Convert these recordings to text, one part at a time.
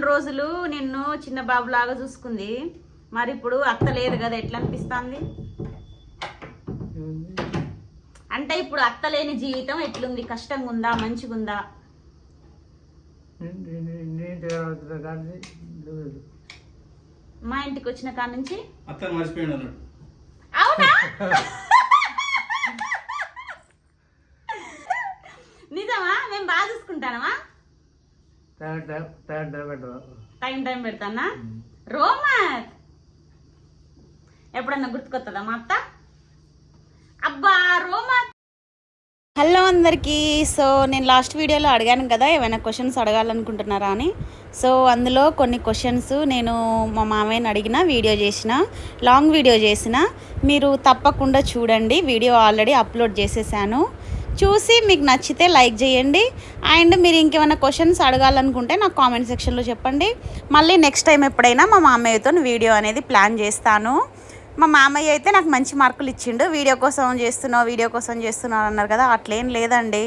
అన్ని రోజులు నిన్ను చిన్న బాబులాగా చూసుకుంది. మరి ఇప్పుడు అత్త లేదు కదా ఎట్లా అనిపిస్తుంది? అంటే ఇప్పుడు అత్త లేని జీవితం ఎట్లుంది? కష్టంగా ఉందా మంచిగా ఉందా. మా ఇంటికి వచ్చిన కాడ నుంచి? అవునా? నిజమా? మేము బాగా చూసుకుంటానమా? టైం పెడతానా? ఎప్పుడన్నా గుర్తుకొస్తుందా మా అత్త? అబ్బా హలో అందరికీ. సో నేను లాస్ట్ వీడియోలో అడిగాను కదా ఏమైనా క్వశ్చన్స్ అడగాలనుకుంటున్నారా అని. సో అందులో కొన్ని క్వశ్చన్స్ నేను మా మామయ్యని అడిగిన వీడియో చేసిన లాంగ్ వీడియో చేసిన మీరు తప్పకుండా చూడండి. వీడియో ఆల్రెడీ అప్లోడ్ చేసేసాను. చూసి మీకు నచ్చితే లైక్ చేయండి. అండ్ మీరు ఇంకేమైనా క్వశ్చన్స్ అడగాలనుకుంటే నాకు కామెంట్ సెక్షన్లో చెప్పండి. మళ్ళీ నెక్స్ట్ టైం ఎప్పుడైనా మా మామయ్యతో వీడియో అనేది ప్లాన్ చేస్తాను. మా మామయ్య అయితే నాకు మంచి మార్కులు ఇచ్చిండు. వీడియో కోసం చేస్తున్నావు వీడియో కోసం చేస్తున్నావు అన్నారు కదా అట్లేం లేదండి.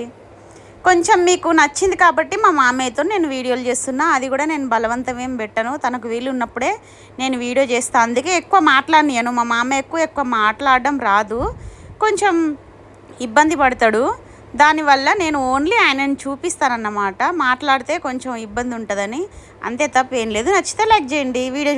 కొంచెం మీకు నచ్చింది కాబట్టి మా మామయ్యతో నేను వీడియోలు చేస్తున్నా. అది కూడా నేను బలవంతం ఏం పెట్టను. తనకు వీలు ఉన్నప్పుడే నేను వీడియో చేస్తాను అందుకే ఎక్కువ మాట్లాడినాను మా మామయ్యకు ఎక్కువ ఎక్కువ మాట్లాడడం రాదు. కొంచెం ఇబ్బంది పడతాడు. దానివల్ల నేను ఓన్లీ ఆయనను చూపిస్తానన్నమాట. మాట్లాడితే కొంచెం ఇబ్బంది ఉంటుందని. అంతే తప్ప ఏం లేదు. నచ్చితే లైక్ చేయండి. వీడియో